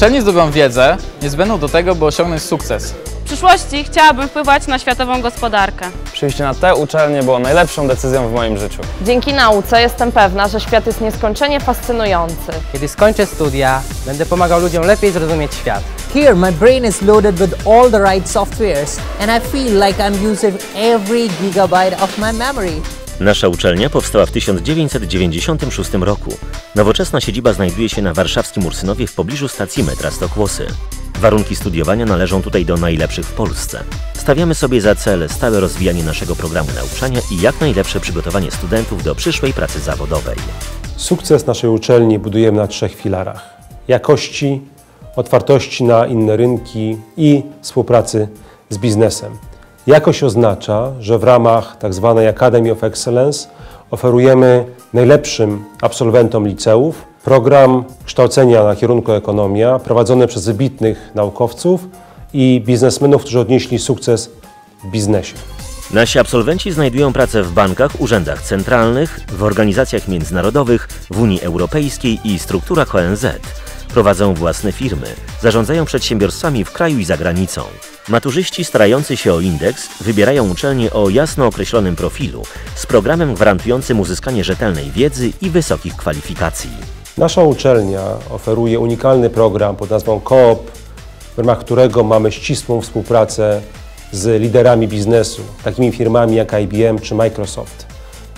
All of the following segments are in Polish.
uczelni zdobyłam wiedzę niezbędną do tego, by osiągnąć sukces. W przyszłości chciałabym wpływać na światową gospodarkę. Przyjście na tę uczelnię było najlepszą decyzją w moim życiu. Dzięki nauce jestem pewna, że świat jest nieskończenie fascynujący. Kiedy skończę studia, będę pomagał ludziom lepiej zrozumieć świat. Here, my brain is loaded with all the right softwares, and I feel like I'm using every gigabyte of my memory. Nasza uczelnia powstała w 1996 roku. Nowoczesna siedziba znajduje się na warszawskim Ursynowie w pobliżu stacji metra Stokłosy. Warunki studiowania należą tutaj do najlepszych w Polsce. Stawiamy sobie za cel stałe rozwijanie naszego programu nauczania i jak najlepsze przygotowanie studentów do przyszłej pracy zawodowej. Sukces naszej uczelni budujemy na trzech filarach: jakości, otwartości na inne rynki i współpracy z biznesem. Jakość oznacza, że w ramach tzw. Academy of Excellence oferujemy najlepszym absolwentom liceów program kształcenia na kierunku ekonomia prowadzony przez wybitnych naukowców i biznesmenów, którzy odnieśli sukces w biznesie. Nasi absolwenci znajdują pracę w bankach, urzędach centralnych, w organizacjach międzynarodowych, w Unii Europejskiej i strukturach ONZ. Prowadzą własne firmy, zarządzają przedsiębiorstwami w kraju i za granicą. Maturzyści starający się o indeks wybierają uczelnię o jasno określonym profilu, z programem gwarantującym uzyskanie rzetelnej wiedzy i wysokich kwalifikacji. Nasza uczelnia oferuje unikalny program pod nazwą Coop, w ramach którego mamy ścisłą współpracę z liderami biznesu, takimi firmami jak IBM czy Microsoft.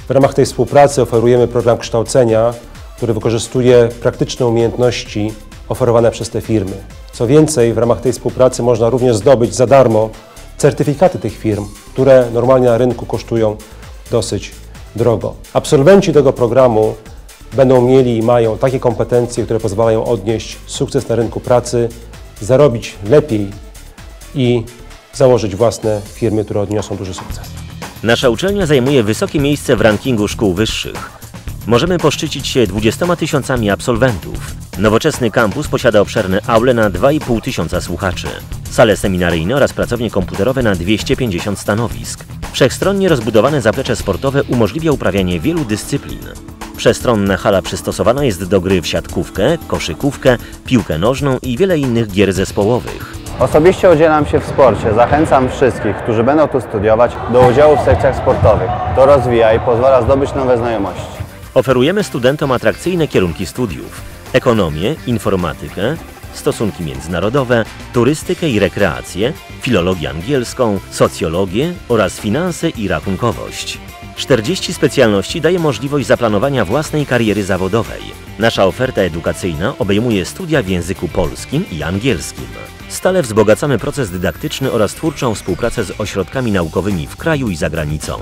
W ramach tej współpracy oferujemy program kształcenia, który wykorzystuje praktyczne umiejętności oferowane przez te firmy. Co więcej, w ramach tej współpracy można również zdobyć za darmo certyfikaty tych firm, które normalnie na rynku kosztują dosyć drogo. Absolwenci tego programu będą mieli i mają takie kompetencje, które pozwalają odnieść sukces na rynku pracy, zarobić lepiej i założyć własne firmy, które odniosą duży sukces. Nasza uczelnia zajmuje wysokie miejsce w rankingu szkół wyższych. Możemy poszczycić się 20 tysiącami absolwentów. Nowoczesny kampus posiada obszerne aule na 2,5 tysiąca słuchaczy, sale seminaryjne oraz pracownie komputerowe na 250 stanowisk. Wszechstronnie rozbudowane zaplecze sportowe umożliwia uprawianie wielu dyscyplin. Przestronna hala przystosowana jest do gry w siatkówkę, koszykówkę, piłkę nożną i wiele innych gier zespołowych. Osobiście udzielam się w sporcie. Zachęcam wszystkich, którzy będą tu studiować, do udziału w sekcjach sportowych. To rozwija i pozwala zdobyć nowe znajomości. Oferujemy studentom atrakcyjne kierunki studiów: ekonomię, informatykę, stosunki międzynarodowe, turystykę i rekreację, filologię angielską, socjologię oraz finanse i rachunkowość. 40 specjalności daje możliwość zaplanowania własnej kariery zawodowej. Nasza oferta edukacyjna obejmuje studia w języku polskim i angielskim. Stale wzbogacamy proces dydaktyczny oraz twórczą współpracę z ośrodkami naukowymi w kraju i za granicą.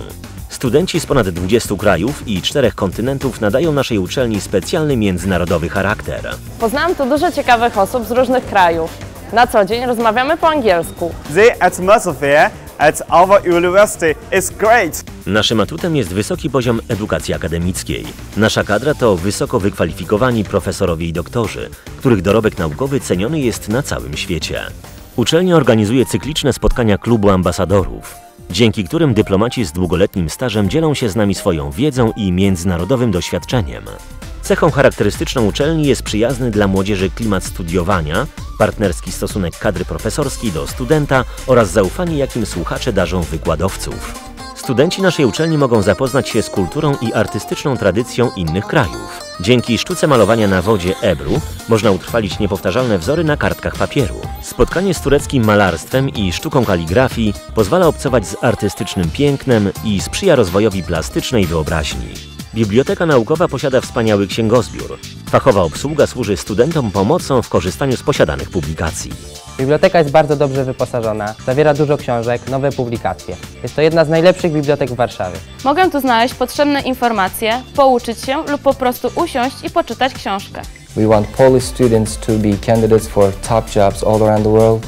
Studenci z ponad 20 krajów i czterech kontynentów nadają naszej uczelni specjalny międzynarodowy charakter. Poznałam tu dużo ciekawych osób z różnych krajów. Na co dzień rozmawiamy po angielsku. The atmosphere at our university is great. Naszym atutem jest wysoki poziom edukacji akademickiej. Nasza kadra to wysoko wykwalifikowani profesorowie i doktorzy, których dorobek naukowy ceniony jest na całym świecie. Uczelnia organizuje cykliczne spotkania klubu ambasadorów, dzięki którym dyplomaci z długoletnim stażem dzielą się z nami swoją wiedzą i międzynarodowym doświadczeniem. Cechą charakterystyczną uczelni jest przyjazny dla młodzieży klimat studiowania, partnerski stosunek kadry profesorskiej do studenta oraz zaufanie, jakim słuchacze darzą wykładowców. Studenci naszej uczelni mogą zapoznać się z kulturą i artystyczną tradycją innych krajów. Dzięki sztuce malowania na wodzie Ebru można utrwalić niepowtarzalne wzory na kartkach papieru. Spotkanie z tureckim malarstwem i sztuką kaligrafii pozwala obcować z artystycznym pięknem i sprzyja rozwojowi plastycznej wyobraźni. Biblioteka naukowa posiada wspaniały księgozbiór. Fachowa obsługa służy studentom pomocą w korzystaniu z posiadanych publikacji. Biblioteka jest bardzo dobrze wyposażona, zawiera dużo książek, nowe publikacje. Jest to jedna z najlepszych bibliotek w Warszawie. Mogę tu znaleźć potrzebne informacje, pouczyć się lub po prostu usiąść i poczytać książkę. We want Polish students to be candidates for top jobs all around the world,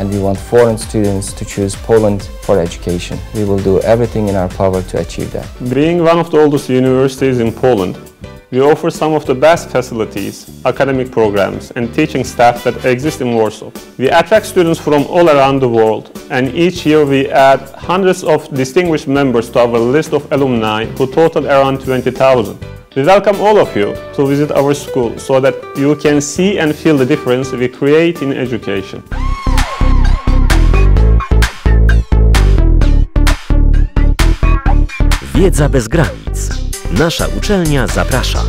and we want foreign students to choose Poland for education. We will do everything in our power to achieve that. Being one of the oldest universities in Poland, we offer some of the best facilities, academic programs, and teaching staff that exist in Warsaw. We attract students from all around the world, and each year we add hundreds of distinguished members to our list of alumni who total around 20,000. We welcome all of you to visit our school so that you can see and feel the difference we create in education. Wiedza bez granic. Nasza uczelnia zaprasza.